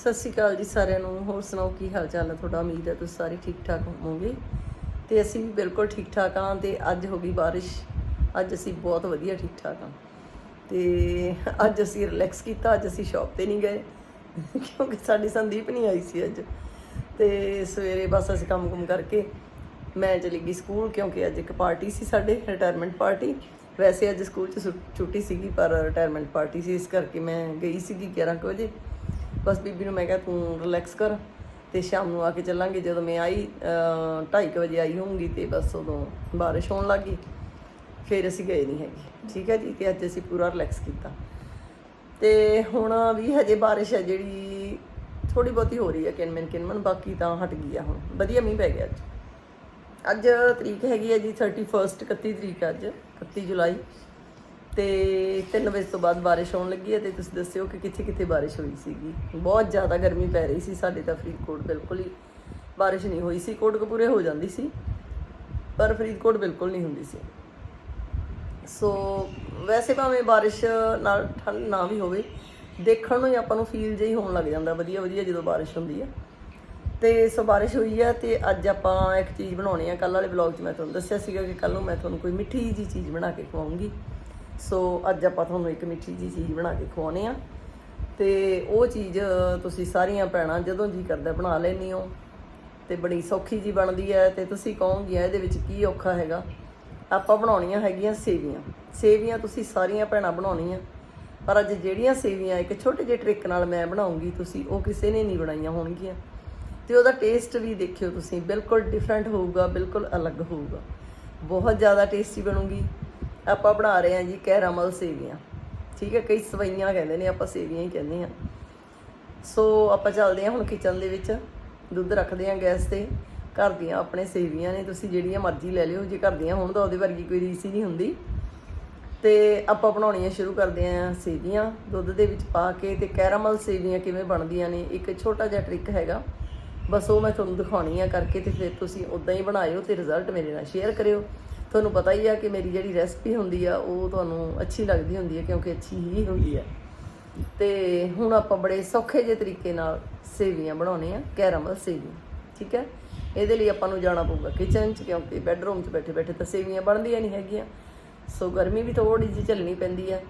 ਸਤਿ ਸ਼੍ਰੀ ਅਕਾਲ ਜੀ ਸਾਰਿਆਂ ਨੂੰ। ਹੋਰ ਸੁਣਾਓ, ਕੀ ਹਾਲ ਚਾਲ ਹੈ ਤੁਹਾਡਾ? ਉਮੀਦ ਹੈ ਤੁਸੀਂ ਸਾਰੇ ਠੀਕ ਠਾਕ ਹੋਵੋਗੇ। ਤੇ ਅਸੀਂ ਵੀ ਬਿਲਕੁਲ ਠੀਕ ਠਾਕ ਹਾਂ ਤੇ ਅੱਜ ਹੋ ਗਈ ਬਾਰਿਸ਼। ਅੱਜ ਅਸੀਂ ਬਹੁਤ ਵਧੀਆ ਠੀਕ ਠਾਕ ਹਾਂ। ਤੇ ਅੱਜ ਅਸੀਂ ਰਿਲੈਕਸ ਕੀਤਾ, ਅੱਜ ਅਸੀਂ ਸ਼ਾਪ ਤੇ ਨਹੀਂ ਗਏ। ਕਿਉਂਕਿ ਸਾਡੀ ਸੰਦੀਪ ਨਹੀਂ ਆਈ ਸੀ ਅੱਜ। ਤੇ ਸਵੇਰੇ ਬਸ ਅਸੀਂ ਕੰਮ ਕੁਮ ਕਰਕੇ ਮੈਂ ਚਲੀ ਗਈ ਸਕੂਲ, ਕਿਉਂਕਿ ਅੱਜ ਇੱਕ ਪਾਰਟੀ ਸੀ ਸਾਡੇ ਰਿਟਾਇਰਮੈਂਟ ਪਾਰਟੀ। ਵੈਸੇ ਅੱਜ ਸਕੂਲ 'ਚ ਛੁ- ਛੁੱਟੀ ਸੀਗੀ, ਪਰ ਰਿਟਾਇਰਮੈਂਟ ਪਾਰਟੀ ਸੀ, ਇਸ ਕਰਕੇ ਮੈਂ ਗਈ ਸੀਗੀ 11 ਕੁ ਵਜੇ। ਬਸ ਬੀਬੀ ਨੂੰ ਮੈਂ ਕਿਹਾ ਤੂੰ ਰਿਲੈਕਸ ਕਰ ਤੇ ਸ਼ਾਮ ਨੂੰ ਆ ਕੇ ਚੱਲਾਂਗੇ। ਜਦੋਂ ਮੈਂ ਆਈ 2:30 ਵਜੇ ਆਈ ਹੋਊਂਗੀ ਤੇ ਬਸ ਉਦੋਂ ਬਾਰਿਸ਼ ਹੋਣ ਲੱਗੀ ਫਿਰ ਅਸੀਂ ਗਏ ਨਹੀਂ ਹੈਗੇ। ਠੀਕ ਹੈ ਜੀ? ਤੇ ਅੱਜ ਅਸੀਂ ਪੂਰਾ ਰਿਲੈਕਸ ਕੀਤਾ। ਤੇ ਹੁਣ ਵੀ ਹਜੇ ਬਾਰਿਸ਼ ਹੈ ਜਿਹੜੀ ਥੋੜੀ ਬਹੁਤੀ ਹੋ ਰਹੀ ਹੈ। ਕਿਨਮਨ ਕਿਨਮਨ, ਬਾਕੀ ਤਾਂ ਹਟ ਗਈ ਆ ਹੁਣ। ਵਧੀਆ ਮੀਂਹ ਪੈ ਗਿਆ ਅੱਜ। ਅੱਜ ਤਰੀਕ ਹੈਗੀ ਹੈ ਜੀ 31 31 ਤਰੀਕ ਅੱਜ 31 ਜੁਲਾਈ। ਤੇ 3 ਵਜੇ ਤੋਂ ਬਾਅਦ ਬਾਰਿਸ਼ ਹੋਣ ਲੱਗੀ ਹੈ ਤੇ ਤੁਸੀਂ ਦੱਸਿਓ ਕਿ ਕਿੱਥੇ ਕਿੱਥੇ ਬਾਰਿਸ਼ ਹੋਈ ਸੀਗੀ। ਬਹੁਤ ਜ਼ਿਆਦਾ ਗਰਮੀ ਪੈ ਰਹੀ ਸੀ ਸਾਡੇ ਤਾਂ ਫਰੀਦਕੋਟ ਬਿਲਕੁਲ ਹੀ ਬਾਰਿਸ਼ ਨਹੀਂ ਹੋਈ ਸੀ, ਕੋਟਕਪੂਰੇ ਹੋ ਜਾਂਦੀ ਸੀ, ਪਰ ਫਰੀਦਕੋਟ ਬਿਲਕੁਲ ਨਹੀਂ ਹੁੰਦੀ ਸੀ। ਸੋ ਵੈਸੇ ਭਾਵੇਂ ਬਾਰਿਸ਼ ਨਾਲ ਠੰਡ ਨਾ ਵੀ ਹੋਵੇ, ਦੇਖਣ ਨੂੰ ਹੀ ਆਪਾਂ ਨੂੰ ਫੀਲ ਜਿਹੀ ਹੋਣ ਲੱਗ ਜਾਂਦਾ, ਵਧੀਆ ਵਧੀਆ ਜਦੋਂ ਬਾਰਿਸ਼ ਹੁੰਦੀ ਹੈ ਤੇ ਸੋ ਬਾਰਿਸ਼ ਹੋਈ ਹੈ ਤੇ ਅੱਜ ਆਪਾਂ ਇੱਕ ਚੀਜ਼ ਬਣਾਉਣੀ ਆ। ਕੱਲ ਵਾਲੇ ਵਲੌਗ 'ਚ ਮੈਂ ਤੁਹਾਨੂੰ ਦੱਸਿਆ ਸੀਗਾ ਕਿ ਕੱਲ ਨੂੰ ਮੈਂ ਤੁਹਾਨੂੰ ਕੋਈ ਮਿੱਠੀ ਜੀ ਚੀਜ਼ ਬਣਾ ਕੇ ਖਵਾਉਂਗੀ। ਸੋ ਅੱਜ ਆਪਾਂ ਤੁਹਾਨੂੰ ਇੱਕ ਮਿੱਠੀ ਜੀ ਚੀਜ਼ ਬਣਾ ਕੇ ਖਵਾਉਣੇ ਆ। ਤੇ ਉਹ ਚੀਜ਼ ਤੁਸੀਂ ਸਾਰੀਆਂ ਭੈਣਾਂ ਜਦੋਂ ਜੀ ਕਰਦਾ ਬਣਾ ਲੈਣੀ ਹੋ। ਤੇ ਬੜੀ ਸੌਖੀ ਜੀ ਬਣਦੀ ਹੈ ਤੇ ਤੁਸੀਂ ਕਹੋਗੇ ਇਹਦੇ ਵਿੱਚ ਕੀ ਔਖਾ ਹੈਗਾ। ਆਪਾਂ ਬਣਾਉਣੀਆਂ ਹੈਗੀਆਂ ਸੇਵੀਆਂ। ਸੇਵੀਆਂ ਤੁਸੀਂ ਸਾਰੀਆਂ ਭੈਣਾਂ ਬਣਾਉਣੀਆਂ। ਪਰ ਅੱਜ ਜਿਹੜੀਆਂ ਸੇਵੀਆਂ ਇੱਕ ਛੋਟੇ ਜਿਹੇ ਟ੍ਰਿਕ ਨਾਲ ਮੈਂ ਬਣਾਉਂਗੀ, ਤੁਸੀਂ ਉਹ ਕਿਸੇ ਨੇ ਨਹੀਂ ਬਣਾਈਆਂ ਹੋਣਗੀਆਂ। ਤੇ ਉਹਦਾ ਟੇਸਟ ਵੀ ਦੇਖਿਓ ਤੁਸੀਂ, ਬਿਲਕੁਲ ਡਿਫਰੈਂਟ ਹੋਊਗਾ, ਬਿਲਕੁਲ ਅਲੱਗ ਹੋਊਗਾ। ਬਹੁਤ ਜ਼ਿਆਦਾ ਟੇਸਟੀ ਬਣੂਗੀ। ਆਪਾਂ ਬਣਾ ਰਹੇ ਹਾਂ ਜੀ ਕੈਰਾਮਲ ਸੇਵੀਆਂ। ਠੀਕ ਹੈ, ਕਈ ਸਵਈਆਂ ਕਹਿੰਦੇ ਨੇ, ਆਪਾਂ ਸੇਵੀਆਂ ਹੀ ਕਹਿੰਦੇ ਹਾਂ। ਸੋ ਆਪਾਂ ਚੱਲਦੇ ਹਾਂ ਹੁਣ ਕਿਚਨ ਦੇ ਵਿੱਚ। ਦੁੱਧ ਰੱਖਦੇ ਹਾਂ ਗੈਸ ਤੇ। ਘਰ ਦੀਆਂ ਆਪਣੇ ਸੇਵੀਆਂ ਨੇ, ਤੁਸੀਂ ਜਿਹੜੀਆਂ ਮਰਜ਼ੀ ਲੈ ਲਿਓ। ਜੇ ਘਰ ਦੀਆਂ ਹੋਣ ਤਾਂ ਉਹਦੇ ਵਰਗੀ ਕੋਈ ਰੀਸ ਹੀ ਨਹੀਂ ਹੁੰਦੀ। ਤੇ ਆਪਾਂ ਬਣਾਉਣੀਆਂ ਸ਼ੁਰੂ ਕਰਦੇ ਹਾਂ ਸੇਵੀਆਂ। ਦੁੱਧ ਦੇ ਵਿੱਚ ਪਾ ਕੇ ਤੇ ਕੈਰਾਮਲ ਸੇਵੀਆਂ ਕਿਵੇਂ ਬਣਦੀਆਂ ਨੇ, ਇੱਕ ਛੋਟਾ ਜਿਹਾ ਟ੍ਰਿਕ ਹੈਗਾ। ਬਸ ਉਹ ਮੈਂ ਤੁਹਾਨੂੰ ਦਿਖਾਉਣੀ ਆ ਕਰਕੇ ਤੇ ਫਿਰ ਤੁਸੀਂ ਉਦਾਂ ਹੀ ਬਣਾਇਓ ਤੇ ਰਿਜ਼ਲਟ ਮੇਰੇ ਨਾਲ ਸ਼ੇਅਰ ਕਰਿਓ। ਤੁਹਾਨੂੰ ਪਤਾ ਹੀ ਆ ਕਿ ਮੇਰੀ ਜਿਹੜੀ ਰੈਸਪੀ ਹੁੰਦੀ ਆ ਉਹ ਤੁਹਾਨੂੰ ਅੱਛੀ ਲੱਗਦੀ ਹੁੰਦੀ ਹੈ ਕਿਉਂਕਿ ਅੱਛੀ ਹੀ ਹੁੰਦੀ ਹੈ ਤੇ ਹੁਣ ਆਪਾਂ ਬੜੇ ਸੌਖੇ ਜਿਹੇ ਤਰੀਕੇ ਨਾਲ ਸੇਵੀਆਂ ਬਣਾਉਣੇ ਆ ਕੈਰਾਮਲ ਸੇਵੀਆਂ ਠੀਕ ਹੈ? ਇਹਦੇ ਲਈ ਆਪਾਂ ਨੂੰ ਜਾਣਾ ਪਊਗਾ ਕਿਚਨ 'ਚ ਕਿਉਂਕਿ ਬੈੱਡਰੂਮ 'ਚ ਬੈਠੇ ਬੈਠੇ ਤਾਂ ਸੇਵੀਆਂ ਬਣਦੀਆਂ ਨਹੀਂ ਹੈਗੀਆਂ। ਸੋ ਗਰਮੀ ਵੀ ਥੋੜੀ ਜਿਹੀ ਝੱਲਣੀ ਪੈਂਦੀ ਹੈ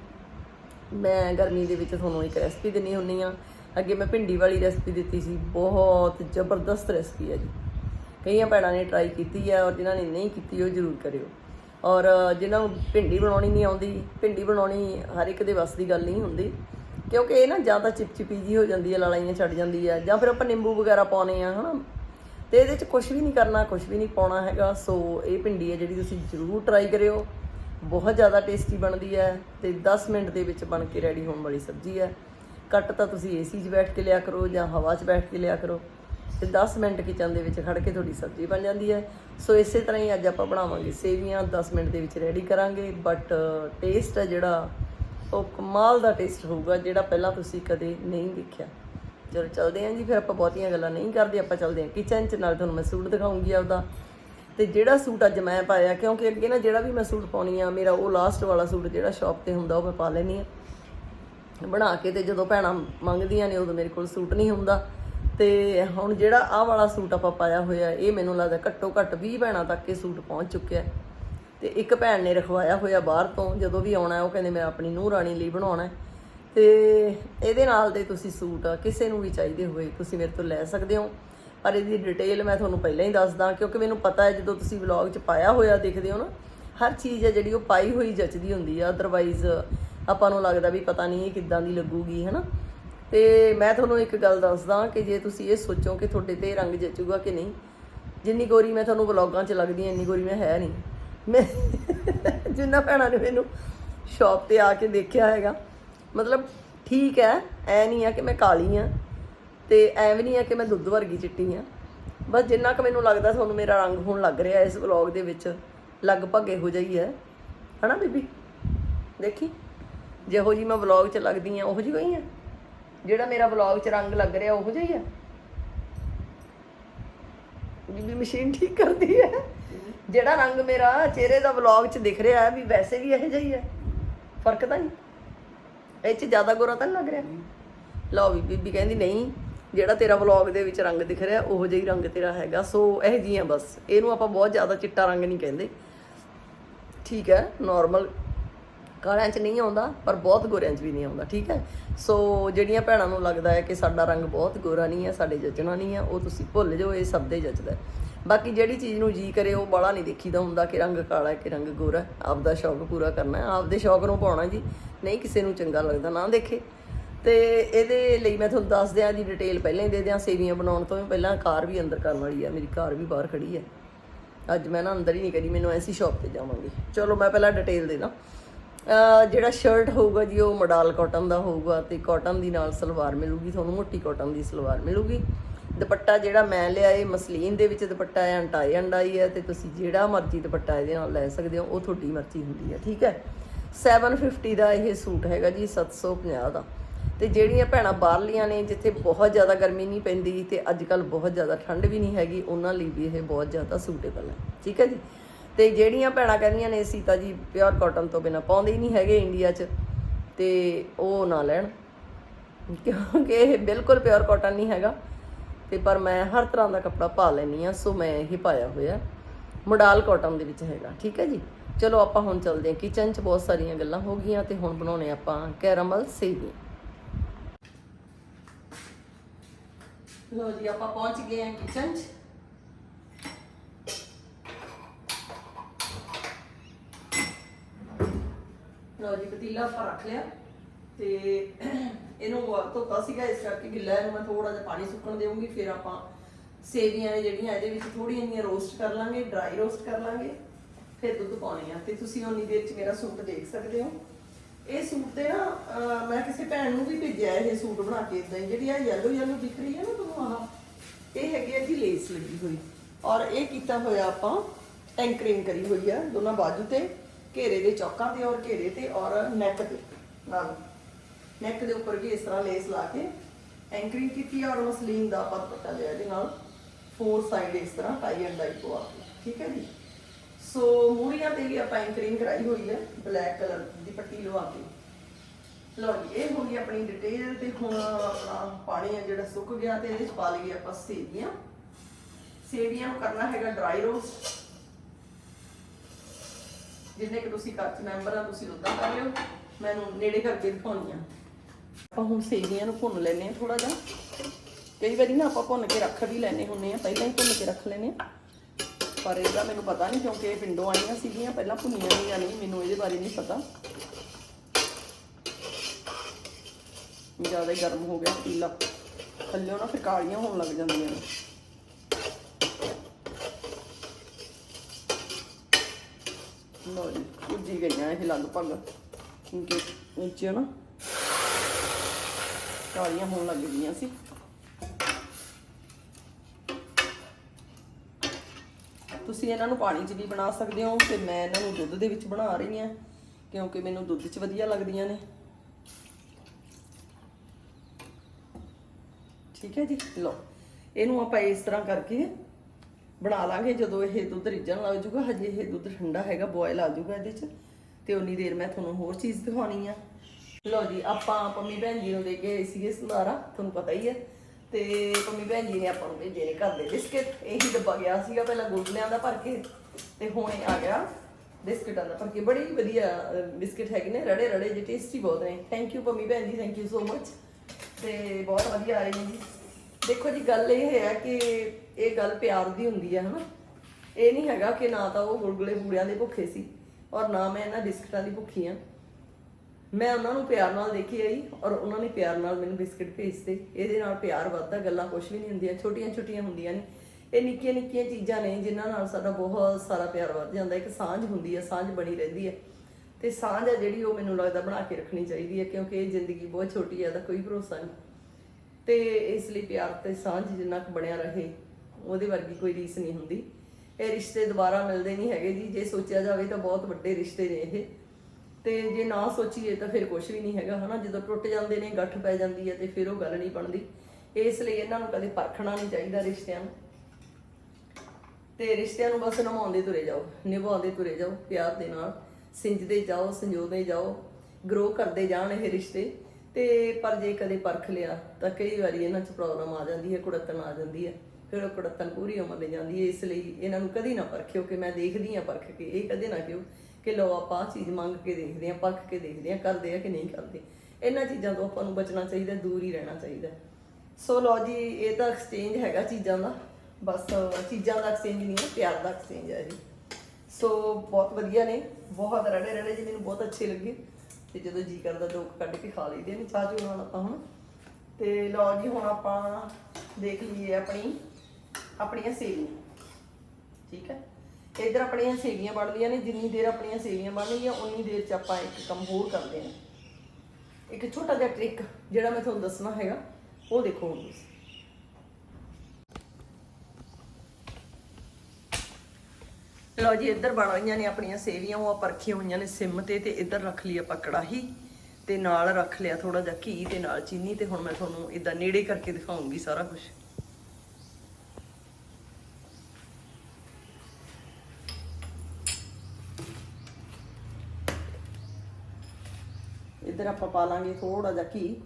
ਮੈਂ ਗਰਮੀ ਦੇ ਵਿੱਚ ਤੁਹਾਨੂੰ ਇੱਕ ਰੈਸਪੀ ਦਿੰਨੀ ਹੁੰਨੀ ਆ। ਅੱਗੇ ਮੈਂ ਭਿੰਡੀ ਵਾਲੀ ਰੈਸਪੀ ਦਿੱਤੀ ਸੀ ਬਹੁਤ ਜ਼ਬਰਦਸਤ ਰੈਸਪੀ ਹੈ ਜੀ। ਕਈਆਂ ਭੈਣਾਂ ਨੇ ਟਰਾਈ ਕੀਤੀ ਹੈ ਔਰ ਜਿਨ੍ਹਾਂ ਨੇ ਨਹੀਂ ਕੀਤੀ ਉਹ ਜ਼ਰੂਰ ਕਰਿਓ। ਔਰ ਜਿਨ੍ਹਾਂ ਨੂੰ ਭਿੰਡੀ ਬਣਾਉਣੀ ਨਹੀਂ ਆਉਂਦੀ, ਭਿੰਡੀ ਬਣਾਉਣੀ ਹਰ ਇੱਕ ਦੇ ਵੱਸ ਦੀ ਗੱਲ ਨਹੀਂ ਹੁੰਦੀ। ਕਿਉਂਕਿ ਇਹ ਨਾ ਜਾਂ ਤਾਂ ਚਿਪਚਿਪੀ ਜੀ ਹੋ ਜਾਂਦੀ ਹੈ ਲੜਾਈਆਂ ਛੱਡ ਜਾਂਦੀ ਹੈ ਜਾਂ ਫਿਰ ਆਪਾਂ ਨਿੰਬੂ ਵਗੈਰਾ ਪਾਉਨੇ ਆ, ਹਨਾ? ਤੇ ਇਹਦੇ 'ਚ ਕੁਝ ਵੀ ਨਹੀਂ ਕਰਨਾ ਕੁਝ ਵੀ ਨਹੀਂ ਪਾਉਣਾ ਹੈਗਾ। ਸੋ ਇਹ ਭਿੰਡੀ ਹੈ ਜਿਹੜੀ ਤੁਸੀਂ ਜ਼ਰੂਰ ਟਰਾਈ ਕਰਿਓ। ਬਹੁਤ ਜ਼ਿਆਦਾ ਟੇਸਟੀ ਬਣਦੀ ਹੈ ਤੇ 10 ਮਿੰਟ ਦੇ ਵਿੱਚ ਬਣ ਕੇ ਰੈਡੀ ਹੋਣ ਵਾਲੀ ਸਬਜ਼ੀ ਹੈ ਕੱਟ ਤਾਂ ਤੁਸੀਂ ਏਸੀ 'ਚ ਬੈਠ ਕੇ ਲਿਆ ਕਰੋ ਜਾਂ ਹਵਾ 'ਚ ਬੈਠ ਕੇ ਲਿਆ ਕਰੋ। ਤੇ 10 ਮਿੰਟ ਕਿਚਨ ਦੇ ਵਿੱਚ ਖੜ ਕੇ ਤੁਹਾਡੀ ਸਬਜ਼ੀ ਬਣ ਜਾਂਦੀ ਹੈ। ਸੋ ਇਸੇ ਤਰ੍ਹਾਂ ਹੀ ਅੱਜ ਆਪਾਂ ਬਣਾਵਾਂਗੇ ਸੇਵੀਆਂ 10 ਮਿੰਟ ਦੇ ਵਿੱਚ ਰੈਡੀ ਕਰਾਂਗੇ। ਬਟ ਟੇਸਟ ਹੈ ਜਿਹੜਾ, ਉਹ ਕਮਾਲ ਦਾ ਟੇਸਟ ਹੋਊਗਾ, ਜਿਹੜਾ ਪਹਿਲਾਂ ਤੁਸੀਂ ਕਦੇ ਨਹੀਂ ਦੇਖਿਆ। ਚਲੋ ਚੱਲਦੇ ਹਾਂ ਜੀ, ਫਿਰ ਆਪਾਂ ਬਹੁਤੀਆਂ ਗੱਲਾਂ ਨਹੀਂ ਕਰਦੇ, ਆਪਾਂ ਚੱਲਦੇ ਹਾਂ ਕਿਚਨ 'ਚ, ਨਾਲ ਤੁਹਾਨੂੰ ਮੈਂ ਸੂਟ ਦਿਖਾਉਂਗੀ ਆਪਦਾ। ਤੇ ਜਿਹੜਾ ਸੂਟ ਅੱਜ ਮੈਂ ਪਾਇਆ, ਕਿਉਂਕਿ ਅੱਗੇ ਨਾ ਜਿਹੜਾ ਵੀ ਮੈਂ ਸੂਟ ਪਾਉਣੀ ਆ, ਮੇਰਾ ਉਹ ਲਾਸਟ ਵਾਲਾ ਸੂਟ ਜਿਹੜਾ ਸ਼ਾਪ ਤੇ ਹੁੰਦਾ, ਉਹ ਮੈਂ ਪਾ ਲੈਣੀ ਆ ਬਣਾ ਕੇ ਤੇ ਜਦੋਂ ਭੈਣਾਂ ਮੰਗਦੀਆਂ ਨੇ, ਉਦੋਂ ਮੇਰੇ ਕੋਲ ਸੂਟ ਨਹੀਂ ਹੁੰਦਾ। ਤੇ ਹੁਣ ਜਿਹੜਾ ਆਹ ਵਾਲਾ ਸੂਟ ਆਪਾਂ ਪਾਇਆ ਹੋਇਆ, ਇਹ ਮੈਨੂੰ ਲੱਗਦਾ ਘੱਟੋ ਘੱਟ 20 ਭੈਣਾਂ ਤੱਕ ਇਹ ਸੂਟ ਪਹੁੰਚ ਚੁੱਕਿਆ ਹੈ। ਤੇ ਇੱਕ ਭੈਣ ਨੇ ਰਖਵਾਇਆ ਹੋਇਆ ਬਾਹਰ ਤੋਂ, ਜਦੋਂ ਵੀ ਆਉਣਾ ਉਹ ਕਹਿੰਦੇ ਮੈਂ ਆਪਣੀ ਨੂੰਹ ਰਾਣੀ ਲਈ ਬਣਾਉਣਾ ਹੈ। ਤੇ ਇਹਦੇ ਨਾਲ ਦੇ ਤੁਸੀਂ ਸੂਟ ਕਿਸੇ ਨੂੰ ਵੀ ਚਾਹੀਦੇ ਹੋਏ ਤੁਸੀਂ ਮੇਰੇ ਤੋਂ ਲੈ ਸਕਦੇ ਹੋ ਪਰ ਇਹਦੀ ਡਿਟੇਲ ਮੈਂ ਤੁਹਾਨੂੰ ਪਹਿਲਾਂ ਹੀ ਦੱਸਦਾ, ਕਿਉਂਕਿ ਮੈਨੂੰ ਪਤਾ ਹੈ ਜਦੋਂ ਤੁਸੀਂ ਵਲੌਗ 'ਚ ਪਾਇਆ ਹੋਇਆ ਦੇਖਦੇ ਹੋ ਨਾ, ਹਰ ਚੀਜ਼ ਹੈ ਜਿਹੜੀ ਉਹ ਪਾਈ ਹੋਈ ਜੱਚਦੀ ਹੁੰਦੀ ਆ ਅਦਰਵਾਈਜ਼ ਆਪਾਂ ਨੂੰ ਲੱਗਦਾ ਵੀ ਪਤਾ ਨਹੀਂ ਇਹ ਕਿੱਦਾਂ ਦੀ ਲੱਗੂਗੀ, ਹਨਾ ਤੇ ਮੈਂ ਤੁਹਾਨੂੰ ਇੱਕ ਗੱਲ ਦੱਸਦਾ ਕਿ ਜੇ ਤੁਸੀਂ ਇਹ ਸੋਚੋ ਕਿ ਤੁਹਾਡੇ ਤੇ ਰੰਗ ਜੱਚੂਗਾ ਕਿ ਨਹੀਂ, ਜਿੰਨੀ ਗੋਰੀ ਮੈਂ ਤੁਹਾਨੂੰ ਵਲੌਗਾਂ 'ਚ ਲੱਗਦੀ ਹਾਂ, ਇੰਨੀ ਗੋਰੀ ਮੈਂ ਹੈ ਨਹੀਂ। ਮੈਂ ਜਿੰਨਾ ਭੈਣਾਂ ਨੇ ਮੈਨੂੰ ਸ਼ਾਪ ਤੇ ਆ ਕੇ ਦੇਖਿਆ ਹੈਗਾ, ਮਤਲਬ ਠੀਕ ਹੈ, ਐ ਨਹੀਂ ਆ ਕਿ ਮੈਂ ਕਾਲੀ ਆ ਤੇ ਐ ਵੀ ਨਹੀਂ ਆ ਕਿ ਮੈਂ ਦੁੱਧ ਵਰਗੀ ਚਿੱਟੀ ਆ ਬਸ ਜਿੰਨਾ ਕੁ ਮੈਨੂੰ ਲੱਗਦਾ ਤੁਹਾਨੂੰ ਮੇਰਾ ਰੰਗ ਹੁਣ ਲੱਗ ਰਿਹਾ ਇਸ ਵਲੌਗ ਦੇ ਵਿੱਚ, ਲਗਭਗ ਇਹੋ ਜਿਹਾ ਹੀ ਹੈ। ਹਨਾ ਬੀਬੀ? ਦੇਖੀ? ਜਿਹੋ ਜੀ ਮੈਂ ਵਲੌਗ 'ਚ ਲੱਗਦੀ ਆ ਉਹੋ ਜਿਹੀ ਹੋਈ ਆ? ਜਿਹੜਾ ਮੇਰਾ ਵਲੌਗ 'ਚ ਰੰਗ ਲੱਗ ਰਿਹਾ ਉਹੋ ਜਿਹਾ ਹੀ ਆ। ਬੀਬੀ ਮਸ਼ੀਨ ਠੀਕ ਕਰਦੀ ਹੈ। ਜਿਹੜਾ ਰੰਗ ਮੇਰਾ ਚਿਹਰੇ ਦਾ ਵਲੌਗ 'ਚ ਦਿਖ ਰਿਹਾ ਹੈ ਵੀ ਵੈਸੇ ਵੀ ਇਹੋ ਜਿਹਾ ਹੀ ਹੈ। ਫ਼ਰਕ ਤਾਂ ਨਹੀਂ। ਇਹ 'ਚ ਜ਼ਿਆਦਾ ਗੋਰਾ ਤਾਂ ਨਹੀਂ ਲੱਗ ਰਿਹਾ। ਲਓ ਵੀ ਬੀਬੀ ਕਹਿੰਦੀ ਨਹੀਂ, ਜਿਹੜਾ ਤੇਰਾ ਵਲੌਗ ਦੇ ਵਿੱਚ ਰੰਗ ਦਿਖ ਰਿਹਾ, ਉਹੋ ਜਿਹਾ ਹੀ ਰੰਗ ਤੇਰਾ ਹੈਗਾ। ਸੋ ਇਹ ਜੀਆਂ ਬਸ। ਇਹਨੂੰ ਆਪਾਂ ਬਹੁਤ ਜ਼ਿਆਦਾ ਚਿੱਟਾ ਰੰਗ ਨਹੀਂ ਕਹਿੰਦੇ। ਠੀਕ ਹੈ ਨਾਰਮਲ ਕਾਲਿਆਂ 'ਚ ਨਹੀਂ ਆਉਂਦਾ, ਪਰ ਬਹੁਤ ਗੋਰਿਆਂ 'ਚ ਵੀ ਨਹੀਂ ਆਉਂਦਾ, ਠੀਕ ਹੈ? ਸੋ ਜਿਹੜੀਆਂ ਭੈਣਾਂ ਨੂੰ ਲੱਗਦਾ ਹੈ ਕਿ ਸਾਡਾ ਰੰਗ ਬਹੁਤ ਗੋਰਾ ਨਹੀਂ ਹੈ, ਸਾਡੇ ਜੱਜਣਾ ਨਹੀਂ ਹੈ, ਉਹ ਤੁਸੀਂ ਭੁੱਲ ਜਾਓ, ਇਹ ਸਭ ਦੇ ਜੱਜਦਾ ਬਾਕੀ ਜਿਹੜੀ ਚੀਜ਼ ਨੂੰ ਜੀ ਕਰੇ, ਉਹ ਬੜਾ ਨਹੀਂ ਦੇਖੀਦਾ ਹੁੰਦਾ ਕਿ ਰੰਗ ਕਾਲਾ ਹੈ, ਕਿ ਰੰਗ ਗੋਰਾ ਆਪਦਾ ਸ਼ੌਕ ਪੂਰਾ ਕਰਨਾ ਹੈ, ਆਪਦੇ ਸ਼ੌਕ ਨੂੰ ਪਾਉਣਾ ਜੀ। ਨਹੀਂ ਕਿਸੇ ਨੂੰ ਚੰਗਾ ਲੱਗਦਾ, ਨਾ ਦੇਖੇ। ਤੇ ਇਹਦੇ ਲਈ ਮੈਂ ਤੁਹਾਨੂੰ ਦੱਸ ਦਿਆਂ ਜੀ ਡਿਟੇਲ ਪਹਿਲਾਂ ਹੀ ਦੇ ਦਿਆਂ, ਸੇਵੀਆਂ ਬਣਾਉਣ ਤੋਂ ਪਹਿਲਾਂ ਕਾਰ ਵੀ ਅੰਦਰ ਕਰਨ ਵਾਲੀ ਆ ਮੇਰੀ ਕਾਰ ਵੀ ਬਾਹਰ ਖੜੀ ਹੈ। ਅੱਜ ਮੈਂ ਨਾ ਅੰਦਰ ਹੀ ਨਹੀਂ ਕਰੀ ਮੈਨੂੰ ਐਸੀ ਸ਼ਾਪ ਤੇ ਜਾਵਾਂਗੀ। ਚਲੋ, ਮੈਂ ਪਹਿਲਾਂ ਡਿਟੇਲ ਦੇ ਦਾਂ। ਜਿਹੜਾ ਸ਼ਰਟ ਹੋਊਗਾ ਜੀ, ਉਹ ਮਡਾਲ ਕਾਟਨ ਦਾ ਹੋਊਗਾ ਤੇ ਕਾਟਨ ਦੀ ਨਾਲ ਸਲਵਾਰ ਮਿਲੂਗੀ, ਤੁਹਾਨੂੰ ਮੋਟੀ ਕਾਟਨ ਦੀ ਸਲਵਾਰ ਮਿਲੂਗੀ। ਦੁਪੱਟਾ ਜਿਹੜਾ ਮੈਂ ਲਿਆ, ਇਹ ਮਸਲੀਨ ਦੇ ਵਿੱਚ ਦੁਪੱਟਾ ਹੈ ਅੰਟਾਈ ਅੰਡਾਈ ਹੈ ਤੇ ਤੁਸੀਂ ਜਿਹੜਾ ਮਰਜ਼ੀ ਦੁਪੱਟਾ ਇਹਦੇ ਨਾਲ ਲੈ ਸਕਦੇ ਹੋ, ਉਹ ਤੁਹਾਡੀ ਮਰਜ਼ੀ ਹੁੰਦੀ ਹੈ, ਠੀਕ ਹੈ? 750 ਦਾ ਇਹ ਸੂਟ ਹੈਗਾ ਜੀ 750 ਦਾ। ਤੇ ਜਿਹੜੀਆਂ ਭੈਣਾਂ ਬਾਹਰਲੀਆਂ ਨੇ, ਜਿੱਥੇ ਬਹੁਤ ਜ਼ਿਆਦਾ ਗਰਮੀ ਨਹੀਂ ਪੈਂਦੀ ਤੇ ਅੱਜ ਕੱਲ ਬਹੁਤ ਜ਼ਿਆਦਾ ਠੰਡ ਵੀ ਨਹੀਂ ਹੈਗੀ, ਉਹਨਾਂ ਲਈ ਵੀ ਇਹ ਬਹੁਤ ਜ਼ਿਆਦਾ ਸੂਟੇਬਲ ਹੈ, ਠੀਕ ਹੈ ਜੀ? ਤੇ ਜਿਹੜੀਆਂ ਭੈਣਾਂ ਕਹਿੰਦੀਆਂ ਨੇ ਸੀਤਾ ਜੀ ਪਿਓਰ ਕਾਟਨ ਤੋਂ ਬਿਨਾ ਪਾਉਂਦੇ ਹੀ ਨਹੀਂ ਹੈਗੇ ਇੰਡੀਆ 'ਚ, ਤੇ ਉਹ ਨਾ ਲੈਣ। ਕਿਉਂਕਿ ਇਹ ਬਿਲਕੁਲ ਪਿਓਰ ਕਾਟਨ ਨਹੀਂ ਹੈਗਾ। ਤੇ ਪਰ ਮੈਂ ਹਰ ਤਰ੍ਹਾਂ ਦਾ ਕੱਪੜਾ ਪਾ ਲੈਣੀ ਆ ਸੋ ਮੈਂ ਇਹ ਪਾਇਆ ਹੋਇਆ। ਮੋਡਾਲ ਕਾਟਨ ਦੇ ਵਿੱਚ ਹੈਗਾ, ਠੀਕ ਹੈ ਜੀ? ਚਲੋ ਆਪਾਂ ਹੁਣ ਚੱਲਦੇ ਹਾਂ। ਕਿਚਨ 'ਚ ਬਹੁਤ ਸਾਰੀਆਂ ਗੱਲਾਂ ਹੋ ਗਈਆਂ ਤੇ ਹੁਣ ਬਣਾਉਣੇ ਆਪਾਂ ਕੈਰਮਲ ਸੇਵੀ ਲੋ ਜੀ, ਆਪਾਂ ਪਹੁੰਚ ਗਏ ਹਾਂ ਕਿਚਨ 'ਚ। ਲਓ ਜੀ, ਪਤੀਲਾ ਆਪਾਂ ਰੱਖ ਲਿਆ ਤੇ ਇਹਨੂੰ ਧੋਤਾ ਸੀਗਾ, ਇਸ ਕਰਕੇ ਗਿੱਲਾ ਇਹਨੂੰ ਮੈਂ ਥੋੜਾ ਜਿਹਾ ਪਾਣੀ ਸੁੱਕਣ ਦੇਵਾਂਗੀ ਫਿਰ ਆਪਾਂ ਸੇਵੀਆਂ ਨੇ ਜਿਹੜੀਆਂ ਇਹਦੇ ਵਿੱਚ ਥੋੜੀਆਂ ਜਿਹੀਆਂ ਰੋਸਟ ਕਰ ਲਾਂਗੇ, ਡਰਾਈ ਰੋਸਟ ਕਰ ਲਾਂਗੇ, ਫਿਰ ਦੁੱਧ ਪਾਉਣੇ ਆ। ਤੇ ਤੁਸੀਂ ਉਨੀ ਦੇਰ ਚ ਮੇਰਾ ਸੂਟ ਦੇਖ ਸਕਦੇ ਹੋ। ਇਹ ਸੂਟ ਤੇ ਨਾ ਮੈਂ ਕਿਸੇ ਭੈਣ ਨੂੰ ਵੀ ਭੇਜਿਆ ਇਹ ਸੂਟ ਬਣਾ ਕੇ ਇਦਾਂ ਜਿਹੜੀ ਆ ਯੈਲੋ ਯੈਲੋ ਦਿਖ ਰਹੀ ਹੈ ਨਾ ਤੁਹਾਨੂੰ ਆਹ, ਇਹ ਹੈਗੀ ਹੈ ਜੀ ਲੇਸ ਲੱਗੀ ਹੋਈ। ਔਰ ਇਹ ਕੀਤਾ ਹੋਇਆ ਆਪਾਂ ਐਂਕਰਿੰਗ ਕਰੀ ਹੋਈ ਆ ਦੋਨਾਂ ਬਾਜੂ ਤੇ। ਘੇਰੇ ਦੇ ਚੌਕਾਂ ਤੇ ਔਰ ਘੇਰੇ ਤੇ ਔਰ ਨੈਕ ਤੇ ਨਾਲ। ਨੈਕ ਦੇ ਉੱਪਰ ਵੀ ਇਸ ਤਰ੍ਹਾਂ ਲੇਸ ਲਾ ਕੇ ਐਂਕਰਿੰਗ ਕੀਤੀ ਔਰ ਮਸਲੀਨ ਦਾ ਆਪਾਂ ਦੁਪੱਟਾ ਲਿਆ ਇਹਦੇ ਨਾਲ। ਫੋਰ ਸਾਈਡ ਇਸ ਤਰ੍ਹਾਂ ਟਾਈ ਐਂਡ ਡਾਈ ਪਵਾ ਕੇ, ਠੀਕ ਹੈ ਜੀ? ਸੋ ਮੂਰੀਆਂ ਤੇ ਵੀ ਆਪਾਂ ਐਂਕਰਿੰਗ ਕਰਾਈ ਹੋਈ ਹੈ ਬਲੈਕ ਕਲਰ ਦੀ ਪੱਟੀ ਲਵਾ ਕੇ। ਲਓ ਜੀ, ਇਹ ਹੋ ਗਈ ਆਪਣੀ ਡਿਟੇਲ ਤੇ ਹੁਣ ਆਪਣਾ ਪਾਣੀ ਆ ਜਿਹੜਾ ਸੁੱਕ ਗਿਆ ਤੇ ਇਹਦੇ ਚ ਪਾ ਲਈਏ ਆਪਾਂ ਸੇਵੀਆਂ। ਸੇਵੀਆਂ ਨੂੰ ਕਰਨਾ ਹੈਗਾ ਡਰਾਈ ਰੋਸਟ ਜਿੰਨੇ ਕਿ ਤੁਸੀਂ ਘਰ ਚ ਮੈਂਬਰ ਆ, ਤੁਸੀਂ ਉਦਾਂ ਕਰ ਲਿਓ। ਮੈਨੂੰ ਨੇੜੇ ਕਰਕੇ ਦਿਖਾਉਣੀ ਆ ਆਪਾਂ ਹੁਣ ਸੇਵੀਆਂ ਨੂੰ ਭੁੰਨ ਲੈਨੇ ਆ ਥੋੜਾ ਜਿਹਾ। ਕਈ ਵਾਰੀ ਨਾ ਆਪਾਂ ਭੁੰਨ ਕੇ ਰੱਖ ਵੀ ਲੈਨੇ ਹੁੰਨੇ ਆ ਪਹਿਲਾਂ ਹੀ ਭੁੰਨ ਕੇ ਰੱਖ ਲੈਨੇ ਆ ਪਰ ਇਹਦਾ ਮੈਨੂੰ ਪਤਾ ਨਹੀਂ ਕਿਉਂਕਿ ਇਹ ਪਿੰਡੋਂ ਆਈਆਂ ਸੀਗੀਆਂ, ਪਹਿਲਾਂ ਭੁੰਨੀਆਂ ਨਹੀਂ ਜਾਂ ਨਹੀਂ ਮੈਨੂੰ ਇਹਦੇ ਬਾਰੇ ਨਹੀਂ ਪਤਾ। ਜ਼ਿਆਦਾ ਗਰਮ ਹੋ ਗਿਆ ਪੀਲਾ ਥੱਲਿਓਂ ਨਾ ਫਿਰ ਕਾਲੀਆਂ ਹੋਣ ਲੱਗ ਜਾਂਦੀਆਂ ਨੇ। ਲੋ ਜੀ ਉੱਜੀ ਗਈਆਂ ਇਹ ਲਗਭਗ ਕਿਉਂਕਿ ਉੱਚੇ ਨਾ। ਕਾਲੀਆਂ ਹੋਣ ਲੱਗ ਗਈਆਂ ਸੀ। ਤੁਸੀਂ ਇਹਨਾਂ ਨੂੰ ਪਾਣੀ 'ਚ ਵੀ ਬਣਾ ਸਕਦੇ ਹੋ ਤੇ ਮੈਂ ਇਹਨਾਂ ਨੂੰ ਦੁੱਧ ਦੇ ਵਿੱਚ ਬਣਾ ਰਹੀ ਹਾਂ, ਕਿਉਂਕਿ ਮੈਨੂੰ ਦੁੱਧ 'ਚ ਵਧੀਆ ਲੱਗਦੀਆਂ ਨੇ। ਠੀਕ ਹੈ ਜੀ? ਲਓ, ਇਹਨੂੰ ਆਪਾਂ ਇਸ ਤਰ੍ਹਾਂ ਕਰਕੇ ਬਣਾ ਲਾਂਗੇ ਜਦੋਂ ਇਹ ਦੁੱਧ ਰਿੱਝਣ ਲੱਗ ਜਾਊਗਾ। ਹਜੇ ਇਹ ਦੁੱਧ ਠੰਡਾ ਹੈਗਾ ਬੋਇਲ ਆ ਜਾਊਗਾ ਇਹਦੇ 'ਚ। ਤੇ ਉਨੀ ਦੇਰ ਮੈਂ ਤੁਹਾਨੂੰ ਹੋਰ ਚੀਜ਼ ਦਿਖਾਉਣੀ ਆ। ਲਓ ਜੀ ਆਪਾਂ ਪੰਮੀ ਭੈਣ ਜੀ ਨੂੰ ਦੇ ਕੇ ਆਏ ਸੀਗੇ ਸੰਧਾਰਾ ਤੁਹਾਨੂੰ ਪਤਾ ਹੀ ਹੈ। ਤੇ ਪੰਮੀ ਭੈਣ ਜੀ ਨੇ ਆਪਾਂ ਨੂੰ ਭੇਜੇ ਨੇ ਘਰ ਦੇ ਬਿਸਕਿਟ। ਇਹੀ ਡੱਬਾ ਗਿਆ ਸੀਗਾ ਪਹਿਲਾਂ ਗੁਲਗੁਲਿਆਂ ਦਾ ਭਰ ਕੇ ਤੇ ਹੁਣ ਇਹ ਆ ਗਿਆ ਬਿਸਕਿਟਾਂ ਦਾ ਭਰ ਕੇ। ਬੜੀ ਵਧੀਆ ਅਹ, ਬਿਸਕਿਟ ਹੈਗੇ ਨੇ ਰੜੇ ਰੜੇ ਜੇ ਟੇਸਟੀ ਬਹੁਤ ਨੇ। ਥੈਂਕ ਯੂ ਪੰਮੀ ਭੈਣ ਜੀ ਥੈਂਕ ਯੂ ਸੋ ਮਚ ਤੇ ਬਹੁਤ ਵਧੀਆ ਆ ਰਹੇ ਨੇ ਜੀ। ਦੇਖੋ ਜੀ, ਗੱਲ ਇਹ ਹੈ ਕਿ ਇਹ ਗੱਲ ਪਿਆਰ ਦੀ ਹੁੰਦੀ ਹੈ ਹਨਾ? ਇਹ ਨਹੀਂ ਹੈਗਾ ਕਿ ਨਾ ਤਾਂ ਉਹ ਗੁਲਗੁਲੇ ਪੂੜਿਆਂ ਦੇ ਭੁੱਖੇ ਸੀ ਔਰ ਨਾ ਮੈਂ ਇਹਨਾਂ ਬਿਸਕਟਾਂ ਦੀ ਭੁੱਖੀ ਆ। ਮੈਂ ਉਹਨਾਂ ਨੂੰ ਪਿਆਰ ਨਾਲ ਦੇਖੀ ਆਈ ਔਰ ਉਹਨਾਂ ਨੇ ਪਿਆਰ ਨਾਲ ਮੈਨੂੰ ਬਿਸਕਟ ਭੇਜਤੇ। ਇਹਦੇ ਨਾਲ ਪਿਆਰ ਵੱਧਦਾ, ਗੱਲਾਂ ਕੁਝ ਵੀ ਨਹੀਂ ਹੁੰਦੀਆਂ ਛੋਟੀਆਂ ਛੋਟੀਆਂ ਹੁੰਦੀਆਂ ਨੇ। ਇਹ ਨਿੱਕੀਆਂ ਨਿੱਕੀਆਂ ਚੀਜ਼ਾਂ ਨੇ ਜਿਨ੍ਹਾਂ ਨਾਲ ਸਾਡਾ ਬਹੁਤ ਸਾਰਾ ਪਿਆਰ ਵੱਧ ਜਾਂਦਾ। ਇੱਕ ਸਾਂਝ ਹੁੰਦੀ ਹੈ ਸਾਂਝ ਬਣੀ ਰਹਿੰਦੀ ਹੈ ਤੇ ਸਾਂਝ ਹੈ ਜਿਹੜੀ ਉਹ ਮੈਨੂੰ ਲੱਗਦਾ ਬਣਾ ਕੇ ਰੱਖਣੀ ਚਾਹੀਦੀ ਹੈ ਕਿਉਂਕਿ ਇਹ ਜ਼ਿੰਦਗੀ ਬਹੁਤ ਛੋਟੀ ਹੈ ਦਾ ਕੋਈ ਭਰੋਸਾ ਨਹੀਂ। ਤੇ ਇਸ ਲਈ ਪਿਆਰ ਤੇ ਸਾਂਝ ਜਿੰਨਾ ਕੁ ਬਣਿਆ ਰਹੇ, ਉਹਦੇ ਵਰਗੀ ਕੋਈ ਰੀਸ ਨਹੀਂ ਹੁੰਦੀ। ਇਹ ਰਿਸ਼ਤੇ ਦੁਬਾਰਾ ਮਿਲਦੇ ਨਹੀਂ ਹੈਗੇ ਜੀ। ਜੇ ਸੋਚਿਆ ਜਾਵੇ ਤਾਂ ਬਹੁਤ ਵੱਡੇ ਰਿਸ਼ਤੇ ਨੇ ਇਹ। ਤੇ ਜੇ ਨਾ ਸੋਚੀਏ ਤਾਂ ਫਿਰ ਕੁਝ ਵੀ ਨਹੀਂ ਹੈਗਾ, ਹਨਾ? ਜਦੋਂ ਟੁੱਟ ਜਾਂਦੇ ਨੇ, ਗੱਠ ਪੈ ਜਾਂਦੀ ਹੈ ਤੇ ਫਿਰ ਉਹ ਗੱਲ ਨਹੀਂ ਬਣਦੀ। ਇਸ ਲਈ ਇਹਨਾਂ ਨੂੰ ਕਦੇ ਪਰਖਣਾ ਨਹੀਂ ਚਾਹੀਦਾ ਰਿਸ਼ਤਿਆਂ ਨੂੰ। ਤੇ ਰਿਸ਼ਤਿਆਂ ਨੂੰ ਬਸ ਨਿਭਾਉਂਦੇ ਤੁਰੇ ਜਾਓ, ਨਿਭਾਉਂਦੇ ਤੁਰੇ ਜਾਓ, ਪਿਆਰ ਦੇ ਨਾਲ। ਸਿੰਜਦੇ ਜਾਓ, ਸੰਜੋਦੇ ਜਾਓ। ਗਰੋ ਕਰਦੇ ਜਾਣ ਇਹ ਰਿਸ਼ਤੇ। ਤੇ ਪਰ ਜੇ ਕਦੇ ਪਰਖ ਲਿਆ, ਤਾਂ ਕਈ ਵਾਰੀ ਇਹਨਾਂ 'ਚ ਪ੍ਰੋਬਲਮ ਆ ਜਾਂਦੀ ਹੈ, ਕੁੜੱਤਣ ਆ ਜਾਂਦੀ ਹੈ। ਫਿਰ ਉਹ ਕੁੜੱਤਣ ਪੂਰੀ ਉਮਰ ਲੈ ਜਾਂਦੀ ਹੈ, ਇਸ ਲਈ ਇਹਨਾਂ ਨੂੰ ਕਦੀ ਨਾ ਪਰਖਿਓ ਕਿ ਮੈਂ ਦੇਖਦੀ ਆ ਪਰਖ ਕੇ, ਇਹ ਕਦੇ ਨਾ ਕਿਉਂ ਕਿ ਲੋ ਆਪਾਂ ਆਹ ਚੀਜ਼ ਮੰਗ ਕੇ ਦੇਖਦੇ ਆ ਪਰਖ ਕੇ ਦੇਖਦੇ ਆ ਕਰਦੇ ਆ ਕਿ ਨਹੀਂ ਕਰਦੇ। ਇਹਨਾਂ ਚੀਜ਼ਾਂ ਤੋਂ ਆਪਾਂ ਨੂੰ ਬਚਣਾ ਚਾਹੀਦਾ, ਦੂਰ ਹੀ ਰਹਿਣਾ ਚਾਹੀਦਾ। ਸੋ ਲੋ ਜੀ, ਇਹ ਤਾਂ ਐਕਸਚੇਂਜ ਹੈਗਾ ਚੀਜ਼ਾਂ ਦਾ। ਬਸ ਚੀਜ਼ਾਂ ਦਾ ਐਕਸਚੇਂਜ ਨਹੀਂ ਹੈ, ਪਿਆਰ ਦਾ ਐਕਸਚੇਂਜ ਹੈ ਜੀ। ਸੋ ਬਹੁਤ ਵਧੀਆ ਨੇ, ਬਹੁਤ ਰੜੇ ਰੜੇ ਜੀ, ਮੈਨੂੰ ਬਹੁਤ ਅੱਛੇ ਲੱਗੇ। ਤੇ ਜਦੋਂ ਜੀ ਕਰਦਾ ਦੋ ਕੁ ਕੱਢ ਕੇ ਖਾ ਲਈਦੇ ਨੇ ਚਾਹ ਚੂਹ ਨਾਲ ਆਪਾਂ ਹੁਣ। ਤੇ ਲਓ ਜੀ, ਹੁਣ ਆਪਾਂ ਦੇਖ ਲਈਏ ਆਪਣੀ, ਆਪਣੀਆਂ ਸੇਵੀਆਂ। ਠੀਕ ਹੈ? ਇਧਰ ਆਪਣੀਆਂ ਸੇਵੀਆਂ ਬਣ ਲਈਆਂ ਨੇ, ਜਿੰਨੀ ਦੇਰ ਆਪਣੀਆਂ ਸੇਵੀਆਂ ਬਣ ਲਈਆਂ, ਉਨੀ ਦੇਰ ਚ ਆਪਾਂ ਇੱਕ ਕੰਮ ਹੋਰ ਕਰਦੇ ਹਾਂ। ਇੱਕ ਛੋਟਾ ਜਿਹਾ ਟ੍ਰਿਕ ਜਿਹੜਾ ਮੈਂ ਤੁਹਾਨੂੰ ਦੱਸਣਾ ਹੈਗਾ, ਉਹ ਦੇਖੋ ਹੁਣ ਤੁਸੀਂ। ਲਓ ਜੀ, ਇੱਧਰ ਬਣ ਰਹੀਆਂ ਨੇ ਆਪਣੀਆਂ ਸੇਵੀਆਂ, ਉਹ ਆਪਾਂ ਰੱਖੀਆਂ ਹੋਈਆਂ ਨੇ ਸਿਮ ਤੇ ਤੇ ਇੱਧਰ ਰੱਖ ਲਈ ਆਪਾਂ ਕੜਾਹੀ ਤੇ ਨਾਲ ਰੱਖ ਲਿਆ ਥੋੜਾ ਜਿਹਾ ਘੀ ਤੇ ਨਾਲ ਚੀਨੀ ਤੇ ਹੁਣ ਮੈਂ ਤੁਹਾਨੂੰ ਇਦਾਂ ਨੇੜੇ ਕਰਕੇ ਦਿਖਾਉਂਗੀ ਸਾਰਾ ਕੁਝ ਇੱਧਰ ਆਪਾਂ ਪਾ ਲਾਂਗੇ ਥੋੜਾ ਜਿਹਾ ਘੀ।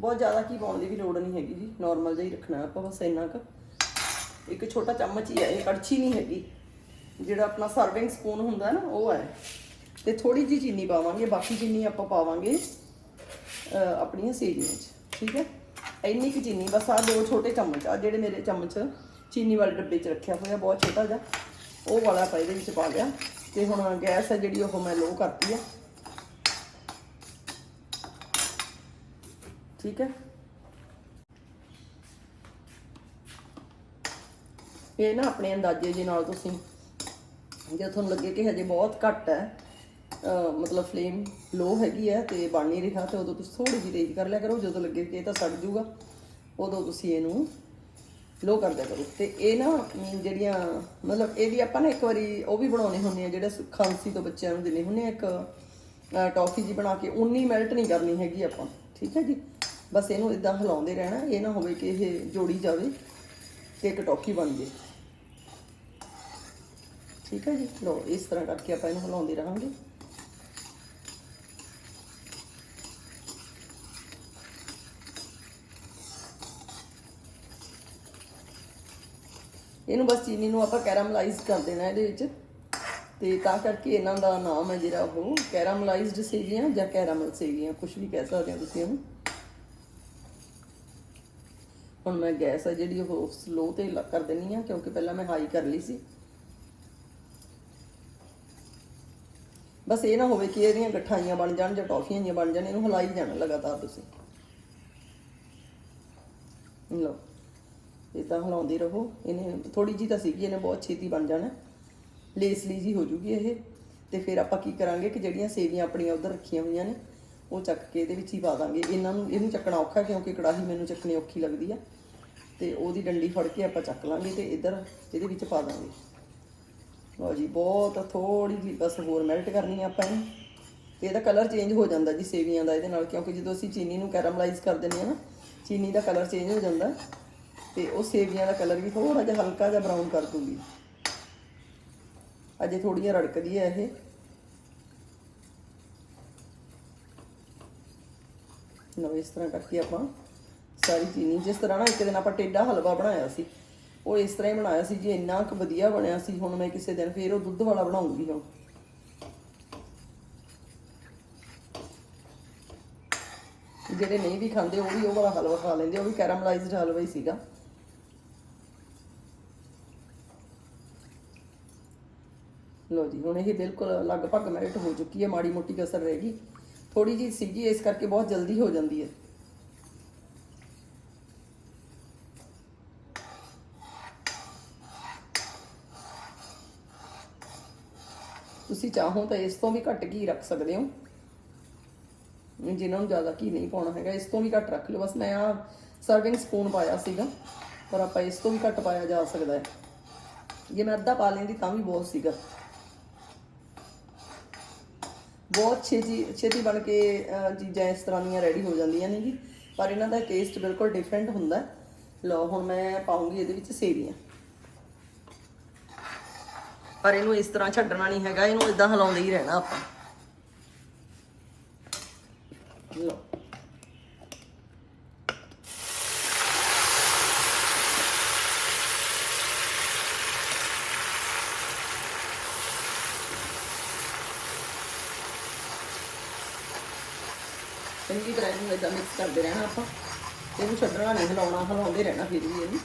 ਬਹੁਤ ਜ਼ਿਆਦਾ ਘੀ ਪਾਉਣ ਦੀ ਵੀ ਲੋੜ ਨਹੀਂ ਹੈਗੀ ਜੀ ਨਾਰਮਲ ਜਿਹਾ ਹੀ ਰੱਖਣਾ ਆਪਾਂ ਬਸ ਇੰਨਾ ਕੁ। ਇੱਕ ਛੋਟਾ ਚਮਚ ਹੀ ਹੈ, ਇਹ ਕੜਛੀ ਨਹੀਂ ਹੈਗੀ। ਜਿਹੜਾ ਆਪਣਾ ਸਰਵਿੰਗ ਸਪੂਨ ਹੁੰਦਾ ਨਾ, ਉਹ ਹੈ। ਤੇ ਥੋੜੀ ਜਿਹੀ ਚੀਨੀ ਪਾਵਾਂਗੇ, ਬਾਕੀ ਚੀਨੀ ਆਪਾਂ ਪਾਵਾਂਗੇ ਆਪਣੀਆਂ ਸੇਵੀਆਂ 'ਚ, ਠੀਕ ਹੈ? ਇੰਨੀ ਕੁ ਚੀਨੀ, ਬਸ ਆ ਦੋ ਛੋਟੇ ਚਮਚ ਆ ਜਿਹੜੇ ਮੇਰੇ ਚਮਚ ਚੀਨੀ ਵਾਲੇ ਡੱਬੇ 'ਚ ਰੱਖਿਆ ਹੋਇਆ, ਬਹੁਤ ਛੋਟਾ ਜਿਹਾ, ਉਹ ਵਾਲਾ ਆਪਾਂ ਇਹਦੇ ਵਿੱਚ ਪਾ ਲਿਆ। ਤੇ ਹੁਣ ਗੈਸ ਹੈ ਜਿਹੜੀ, ਉਹ ਮੈਂ ਲੋ ਕਰਤੀ ਆ ਠੀਕ ਹੈ? ਇਹ ਨਾ ਆਪਣੇ ਅੰਦਾਜ਼ੇ ਦੇ ਨਾਲ ਤੁਸੀਂ ਜੇ ਤੁਹਾਨੂੰ ਲੱਗੇ ਕਿ ਹਜੇ ਬਹੁਤ ਘੱਟ ਹੈ ਮਤਲਬ ਫਲੇਮ ਲੋ ਹੈਗੀ ਹੈ ਤੇ ਬਣ ਨਹੀਂ ਰਿਹਾ ਤੇ ਉਦੋਂ ਤੁਸੀਂ ਥੋੜੀ ਜਿਹੀ ਤੇਜ਼ ਕਰ ਲਿਆ ਕਰੋ ਜਦੋਂ ਲੱਗੇ ਕਿ ਇਹ ਤਾਂ ਸੜ ਜੂਗਾ ਉਦੋਂ ਤੁਸੀਂ ਇਹਨੂੰ ਲੋ ਕਰ ਦਿਆ ਕਰੋ। ਤੇ ਇਹ ਨਾ ਜਿਹੜੀਆਂ ਮਤਲਬ ਇਹਦੀ ਆਪਾਂ ਨਾ ਇੱਕ ਵਾਰੀ ਉਹ ਵੀ ਬਣਾਉਣੇ ਹੁੰਦੇ ਆ ਜਿਹੜਾ ਖਾਂਸੀ ਤੋਂ ਬੱਚਿਆਂ ਨੂੰ ਦਿੰਦੇ ਹੁੰਦੇ ਆ ਇੱਕ ਅਹ, ਟੌਫੀ ਜੀ ਬਣਾ ਕੇ ਉਨੀ ਮੈਲਟ ਨਹੀਂ ਕਰਨੀ ਹੈਗੀ ਆਪਾਂ ਠੀਕ ਹੈ ਜੀ? ਬਸ ਇਹਨੂੰ ਇਦਾਂ ਹਿਲਾਉਂਦੇ ਰਹਿਣਾ ਇਹ ਨਾ ਹੋਵੇ ਕਿ ਇਹ ਜੋੜੀ ਜਾਵੇ ਤੇ ਇੱਕ ਟੌਫੀ ਬਣ ਜੇ ਠੀਕ ਹੈ ਜੀ। ਲੋ ਇਸ ਤਰ੍ਹਾਂ ਕਰਕੇ ਆਪਾਂ ਇਹਨੂੰ ਹਿਲਾਉਂਦੇ ਰਹਾਂਗੇ। ਇਹਨੂੰ ਬਸ ਚੀਨੀ ਨੂੰ ਆਪਾਂ ਕੈਰਾਮਲਾਈਜ਼ ਕਰ ਦੇਣਾ ਇਹਦੇ ਵਿੱਚ। ਤੇ ਤਾਂ ਕਰਕੇ ਇਹਨਾਂ ਦਾ ਨਾਮ ਹੈ ਜਿਹੜਾ ਉਹ ਕੈਰਾਮਲਾਈਜ਼ਡ ਸੇਵੀਆਂ ਜਾਂ ਕੈਰਾਮਲ ਸੇਵੀਆਂ ਕੁਝ ਵੀ ਕਹਿ ਸਕਦੇ ਹੋ ਤੁਸੀਂ ਇਹਨੂੰ। ਹੁਣ ਮੈਂ ਗੈਸ ਹੈ ਜਿਹੜੀ ਉਹ ਸਲੋ ਤੇ ਲ- ਕਰ ਦੇਣੀ ਆ ਕਿਉਂਕਿ ਪਹਿਲਾਂ ਮੈਂ ਹਾਈ ਕਰ ਲਈ ਸੀ। ਬਸ ਇਹ ਨਾ ਹੋਵੇ ਕਿ ਇਹਦੀਆਂ ਗਠਾਈਆਂ ਬਣ ਜਾਣ ਜਾਂ ਟੌਫੀਆਂ ਜੀਆਂ ਬਣ ਜਾਣ, ਇਹਨੂੰ ਹਿਲਾਈ ਜਾਣਾ ਲਗਾਤਾਰ ਤੁਸੀਂ। ਲਓ, ਇਹ ਤਾਂ ਹਿਲਾਉਂਦੇ ਰਹੋ। ਇਹਨੇ ਥੋੜੀ ਜੀ ਤਾਂ ਸੀਗੀ, ਇਹਨੇ ਬਹੁਤ ਛੇਤੀ ਬਣ ਜਾਣਾ। ਲੇਸਲੀ ਜੀ ਹੋ ਜੂਗੀ ਇਹ। ਤੇ ਫਿਰ ਆਪਾਂ ਕੀ ਕਰਾਂਗੇ ਕਿ ਜਿਹੜੀਆਂ ਸੇਵੀਆਂ ਆਪਣੀਆਂ ਉਧਰ ਰੱਖੀਆਂ ਹੋਈਆਂ ਨੇ, ਉਹ ਚੱਕ ਕੇ ਇਹਦੇ ਵਿੱਚ ਹੀ ਪਾ ਦਾਂਗੇ। ਇਹਨਾਂ ਨੂੰ, ਇਹਨੂੰ ਚੱਕਣਾ ਔਖਾ ਕਿਉਂਕਿ ਕੜਾਹੀ ਮੈਨੂੰ ਚੱਕਣੀ ਔਖੀ ਲੱਗਦੀ ਆ। ਤੇ ਉਹਦੀ ਡੰਡੀ ਫੜ ਕੇ ਆਪਾਂ ਚੱਕ ਲਾਂਗੇ ਤੇ ਇੱਧਰ ਇਹਦੇ ਵਿੱਚ ਪਾ ਦਾਂਗੇ। ਲਓ ਜੀ ਬਹੁਤ ਥੋੜੀ ਜਿਹੀ ਬਸ ਹੋਰ ਮੈਲਟ ਕਰਨੀ ਆ ਆਪਾਂ ਇਹਨੂੰ। ਤੇ ਇਹਦਾ ਕਲਰ ਚੇਂਜ ਹੋ ਜਾਂਦਾ ਜੀ ਸੇਵੀਆਂ ਦਾ ਇਹਦੇ ਨਾਲ, ਕਿਉਂਕਿ ਜਦੋਂ ਅਸੀਂ ਚੀਨੀ ਨੂੰ ਕੈਰਮਲਾਈਜ਼ ਕਰ ਦਿੰਦੇ ਆ ਨਾ, ਚੀਨੀ ਦਾ ਕਲਰ ਚੇਂਜ ਹੋ ਜਾਂਦਾ। ਤੇ ਉਹ ਸੇਵੀਆਂ ਦਾ ਕਲਰ ਵੀ ਥੋੜਾ ਜਿਹਾ ਹਲਕਾ ਜਿਹਾ ਬਰਾਊਨ ਕਰ ਦੂੰਗੀ। ਅਜੇ ਥੋੜੀਆਂ ਰੜਕਦੀ ਹੈ ਇਹ। ਲਓ, ਇਸ ਤਰ੍ਹਾਂ ਕਰਕੇ ਆਪਾਂ ਸਾਰੀ ਚੀਨੀ, ਜਿਸ ਤਰ੍ਹਾਂ ਨਾ ਇੱਕ ਦਿਨ ਆਪਾਂ ਟੇਡਾ ਹਲਵਾ ਬਣਾਇਆ ਸੀ ਉਹ ਇਸ ਤਰ੍ਹਾਂ ਹੀ ਬਣਾਇਆ ਸੀ ਜੀ, ਇੰਨਾ ਕੁ ਵਧੀਆ ਬਣਿਆ ਸੀ, ਹੁਣ ਮੈਂ ਕਿਸੇ ਦਿਨ ਫੇਰ ਉਹ ਦੁੱਧ ਵਾਲਾ ਬਣਾਉਂਗੀ ਹੁਣ। ਜਿਹੜੇ ਨਹੀਂ ਵੀ ਖਾਂਦੇ, ਉਹ ਵੀ ਉਹ ਵਾਲਾ ਹਲਵਾ ਖਾ ਲੈਂਦੇ, ਉਹ ਵੀ ਕੈਰਾਮਲਾਈਜ਼ਡ ਹਲਵਾ ਹੀ ਸੀਗਾ। ਲੋ ਜੀ, ਹੁਣ ਇਹ ਬਿਲਕੁਲ ਲਗਭਗ ਮੈਰਿਟ ਹੋ ਚੁੱਕੀ ਹੈ, ਮਾੜੀ ਮੋਟੀ ਕਸਰ ਰਹਿ ਗਈ। ਥੋੜੀ ਜੀ ਸੀਗੀ, ਇਸ ਕਰਕੇ ਬਹੁਤ ਜਲਦੀ ਹੋ ਜਾਂਦੀ ਹੈ ਤੁਸੀਂ ਚਾਹੋ ਤਾਂ ਇਸ ਤੋਂ ਵੀ ਘੱਟ ਘੀ ਰੱਖ ਸਕਦੇ ਹੋ? ਜਿਨ੍ਹਾਂ ਨੂੰ ਜ਼ਿਆਦਾ ਘੀ ਨਹੀਂ ਪਾਉਣਾ ਹੈਗਾ, ਇਸ ਤੋਂ ਵੀ ਘੱਟ ਰੱਖ ਲਓ। ਬਸ ਮੈਂ ਆ ਸਰਵਿੰਗ ਸਪੂਨ ਪਾਇਆ ਸੀਗਾ, ਪਰ ਆਪਾਂ ਇਸ ਤੋਂ ਵੀ ਘੱਟ ਪਾਇਆ ਜਾ ਸਕਦਾ ਹੈ। ਜੇ ਮੈਂ ਅੱਧਾ ਪਾ ਲੈਂਦੀ ਤਾਂ ਵੀ ਬਹੁਤ ਸੀਗਾ। ਬਹੁਤ ਛੇਤੀ ਛੇਤੀ ਬਣ ਕੇ ਚੀਜ਼ਾਂ ਇਸ ਤਰ੍ਹਾਂ ਦੀਆਂ ਰੈਡੀ ਹੋ ਜਾਂਦੀਆਂ ਨੇ ਜੀ ਪਰ ਇਹਨਾਂ ਦਾ ਟੇਸਟ ਬਿਲਕੁਲ ਡਿਫਰੈਂਟ ਹੁੰਦਾ ਲਓ, ਹੁਣ ਮੈਂ ਪਾਉਂਗੀ ਇਹਦੇ ਵਿੱਚ ਸੇਵੀਆਂ। ਪਰ ਇਹਨੂੰ ਇਸ ਤਰ੍ਹਾਂ ਛੱਡਣਾ ਨਹੀਂ ਹੈਗਾ, ਇਹਨੂੰ ਇਦਾਂ ਹਿਲਾਉਂਦੇ ਹੀ ਰਹਿਣਾ ਆਪਾਂ। ਲੋ ਚੰਗੀ ਤਰ੍ਹਾਂ ਇਹਨੂੰ ਇਦਾਂ ਮਿਕਸ ਕਰਦੇ ਰਹਿਣਾ ਆਪਾਂ। ਇਹਨੂੰ ਛੱਡਣਾ ਨਹੀਂ, ਹਿਲਾਉਣਾ, ਹਿਲਾਉਂਦੇ ਰਹਿਣਾ ਫਿਰ ਵੀ ਇਹਨੂੰ।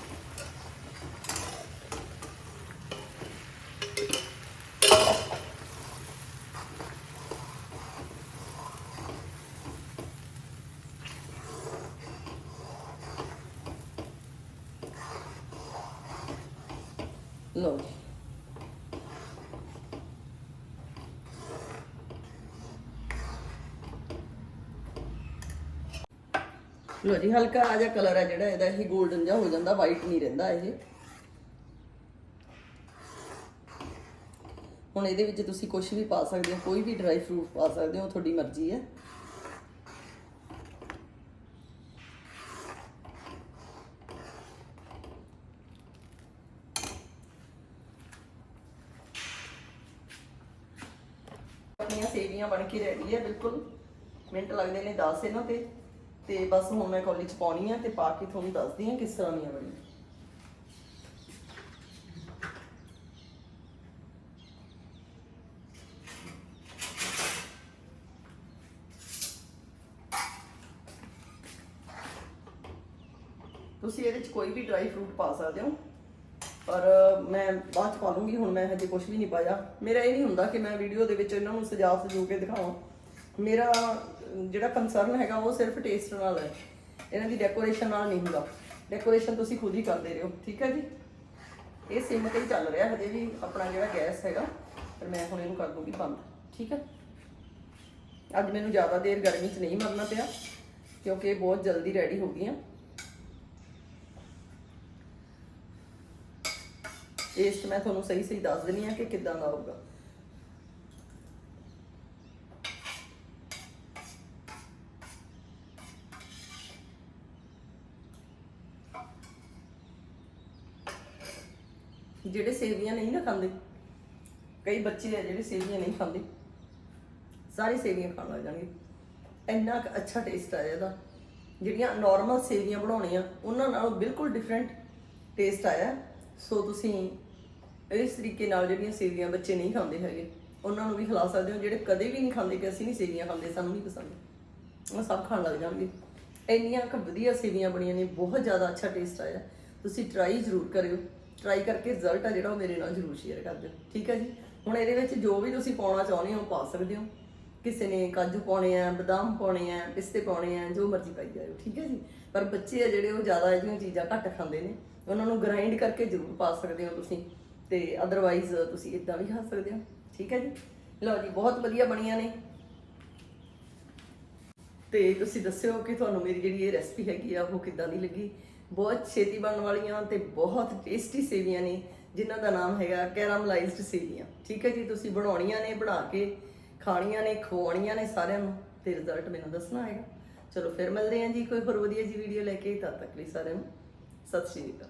ਲੋ ਜੀ, ਹਲਕਾ ਆ ਜਿਹਾ ਕਲਰ ਹੈ ਜਿਹੜਾ, ਇਹਦਾ ਇਹ 골ਡਨ ਜਿਹਾ ਹੋ ਜਾਂਦਾ ਵਾਈਟ ਨਹੀਂ ਰਹਿੰਦਾ ਇਹ। ਹੁਣ ਇਹਦੇ ਵਿੱਚ ਤੁਸੀਂ ਕੁਝ ਵੀ ਪਾ ਸਕਦੇ ਹੋ, ਕੋਈ ਵੀ ਡਰਾਈ ਫਰੂਟ ਪਾ ਸਕਦੇ ਹੋ ਤੁਹਾਡੀ ਮਰਜ਼ੀ ਹੈ। ਆਪਣੀਆਂ ਸੇਵੀਆਂ ਬਣ ਕੇ ਰੈਡੀ ਹੈ, ਬਿਲਕੁਲ। ਮਿੰਟ ਲੱਗਦੇ ਨੇ 10 ਇਹਨਾਂ ਤੇ। ਤੇ ਬਸ ਹੁਣ ਮੈਂ ਕੌਲੀ ਚ ਪਾਉਣੀ ਆ ਤੇ ਪਾ ਕੇ ਤੁਹਾਨੂੰ ਦੱਸਦੀ ਆ ਕਿਸ ਤਰ੍ਹਾਂ ਦੀਆਂ ਬਣੀਆਂ। ਤੁਸੀਂ ਇਹਦੇ ਚ ਕੋਈ ਵੀ ਡਰਾਈ ਫਰੂਟ ਪਾ ਸਕਦੇ ਹੋ, ਪਰ ਮੈਂ ਬਾਅਦ ਚ ਪਾ ਲੂੰਗੀ, ਹੁਣ ਮੈਂ ਹਜੇ ਕੁਝ ਵੀ ਨਹੀਂ ਪਾਇਆ। ਮੇਰਾ ਇਹ ਨਹੀਂ ਹੁੰਦਾ ਕਿ ਮੈਂ ਵੀਡੀਓ ਦੇ ਵਿੱਚ ਇਹਨਾਂ ਨੂੰ ਸਜਾ ਸਜੂ ਕੇ ਦਿਖਾਵਾਂ। ਮੇਰਾ ਜਿਹੜਾ ਕੰਸਰਨ ਹੈਗਾ ਉਹ ਸਿਰਫ ਟੇਸਟ ਨਾਲ ਹੈ। ਇਹਨਾਂ ਦੀ ਡੈਕੋਰੇਸ਼ਨ ਨਾਲ ਨਹੀਂ ਹੁੰਦਾ। ਡੈਕੋਰੇਸ਼ਨ ਤੁਸੀਂ ਖੁਦ ਹੀ ਕਰਦੇ ਰਹੋ, ਠੀਕ ਹੈ ਜੀ? ਇਹ ਸਿਮ ਤੇ ਹੀ ਚੱਲ ਰਿਹਾ, ਹਜੇ ਵੀ ਆਪਣਾ ਜਿਹੜਾ ਗੈਸ ਹੈਗਾ ਪਰ ਮੈਂ ਹੁਣ ਇਹਨੂੰ ਕਰ ਦੂੰਗੀ ਬੰਦ, ਠੀਕ ਹੈ? ਅੱਜ ਮੈਨੂੰ ਜ਼ਿਆਦਾ ਦੇਰ ਗਰਮੀ 'ਚ ਨਹੀਂ ਮਰਨਾ ਪਿਆ, ਕਿਉਂਕਿ ਇਹ ਬਹੁਤ ਜਲਦੀ ਰੈਡੀ ਹੋ ਗਈਆਂ। ਟੇਸਟ ਮੈਂ ਤੁਹਾਨੂੰ ਸਹੀ ਸਹੀ ਦੱਸ ਦਿੰਨੀ ਆ ਕਿ ਕਿੱਦਾਂ ਦਾ ਹੋਊਗਾ। ਜਿਹੜੇ ਸੇਵੀਆਂ ਨਹੀਂ ਨਾ ਖਾਂਦੇ, ਕਈ ਬੱਚੇ ਆ ਜਿਹੜੇ ਸੇਵੀਆਂ ਨਹੀਂ ਖਾਂਦੇ। ਸਾਰੇ ਸੇਵੀਆਂ ਖਾਣ ਲੱਗ ਜਾਣਗੇ। ਇੰਨਾ ਕੁ ਅੱਛਾ ਟੇਸਟ ਆ ਇਹਦਾ। ਜਿਹੜੀਆਂ ਨਾਰਮਲ ਸੇਵੀਆਂ ਬਣਾਉਣੀਆਂ, ਉਹਨਾਂ ਨਾਲੋਂ ਬਿਲਕੁਲ ਡਿਫਰੈਂਟ ਟੇਸਟ ਆਇਆ। ਸੋ ਤੁਸੀਂ ਇਸ ਤਰੀਕੇ ਨਾਲ ਜਿਹੜੀਆਂ ਸੇਵੀਆਂ ਬੱਚੇ ਨਹੀਂ ਖਾਂਦੇ ਹੈਗੇ, ਉਹਨਾਂ ਨੂੰ ਵੀ ਖਿਲਾ ਸਕਦੇ ਹੋ। ਜਿਹੜੇ ਕਦੇ ਵੀ ਨਹੀਂ ਖਾਂਦੇ ਕਿ ਅਸੀਂ ਨਹੀਂ ਸੇਵੀਆਂ ਖਾਂਦੇ, ਸਾਨੂੰ ਨਹੀਂ ਪਸੰਦ। ਉਹ ਸਭ ਖਾਣ ਲੱਗ ਜਾਣਗੇ। ਇੰਨੀਆਂ ਕੁ ਵਧੀਆ ਸੇਵੀਆਂ ਬਣੀਆਂ ਨੇ, ਬਹੁਤ ਜ਼ਿਆਦਾ ਅੱਛਾ ਟੇਸਟ ਆਇਆ। ਤੁਸੀਂ ਟਰਾਈ ਜ਼ਰੂਰ ਕਰਿਓ। ਟਰਾਈ ਕਰਕੇ ਰਿਜ਼ਲਟ ਆ ਜਿਹੜਾ ਉਹ ਮੇਰੇ ਨਾਲ ਜ਼ਰੂਰ ਸ਼ੇਅਰ ਕਰ ਦਿਓ ਠੀਕ ਹੈ ਜੀ? ਹੁਣ ਇਹਦੇ ਵਿੱਚ ਜੋ ਵੀ ਤੁਸੀਂ ਪਾਉਣਾ ਚਾਹੁੰਦੇ ਹੋ ਪਾ ਸਕਦੇ ਹੋ। ਕਿਸੇ ਨੇ ਕਾਜੂ ਪਾਉਣੇ ਆ, ਬਦਾਮ ਪਾਉਣੇ ਆ, ਪਿਸਤੇ ਪਾਉਣੇ ਆ, ਜੋ ਮਰਜ਼ੀ ਪਾਈ ਜਾਓ ਠੀਕ ਹੈ ਜੀ? ਪਰ ਬੱਚੇ ਆ ਜਿਹੜੇ ਉਹ ਜ਼ਿਆਦਾ ਇਹਦੀਆਂ ਚੀਜ਼ਾਂ ਘੱਟ ਖਾਂਦੇ ਨੇ। ਉਹਨਾਂ ਨੂੰ ਗ੍ਰਾਈਂਡ ਕਰਕੇ ਜ਼ਰੂਰ ਪਾ ਸਕਦੇ ਹੋ ਤੁਸੀਂ। ਤੇ ਅਦਰਵਾਈਜ਼ ਤੁਸੀਂ ਇਦਾਂ ਵੀ ਖਾ ਸਕਦੇ ਹੋ। ਠੀਕ ਹੈ ਜੀ? ਲਓ ਜੀ, ਬਹੁਤ ਵਧੀਆ ਬਣੀਆਂ ਨੇ। ਤੇ ਤੁਸੀਂ ਦੱਸਿਓ ਕਿ ਤੁਹਾਨੂੰ ਮੇਰੀ ਜਿਹੜੀ ਇਹ ਰੈਸਪੀ ਹੈਗੀ ਆ, ਉਹ ਕਿੱਦਾਂ ਦੀ ਲੱਗੀ? ਬਹੁਤ ਛੇਤੀ ਬਣਨ ਵਾਲੀਆਂ ਤੇ ਬਹੁਤ ਟੇਸਟੀ ਸੇਵੀਆਂ ਨੇ, ਜਿਨ੍ਹਾਂ ਦਾ ਨਾਮ ਹੈਗਾ ਕੈਰਾਮਲਾਈਜ਼ਡ ਸੇਵੀਆਂ। ਠੀਕ ਹੈ ਜੀ, ਤੁਸੀਂ ਬਣਾਉਣੀਆਂ ਨੇ, ਬਣਾ ਕੇ ਖਾਣੀਆਂ ਨੇ, ਖਵਾਉਣੀਆਂ ਨੇ ਸਾਰਿਆਂ ਨੂੰ, ਤੇ ਰਿਜ਼ਲਟ ਮੈਨੂੰ ਦੱਸਣਾ ਹੈਗਾ। ਚਲੋ ਫਿਰ ਮਿਲਦੇ ਹਾਂ ਜੀ, ਕੋਈ ਹੋਰ ਵਧੀਆ ਜੀ ਵੀਡੀਓ ਲੈ ਕੇ, ਤਦ ਤੱਕ ਲਈ ਸਾਰਿਆਂ ਨੂੰ, ਸਤਿ ਸ਼੍ਰੀ ਅਕਾਲ।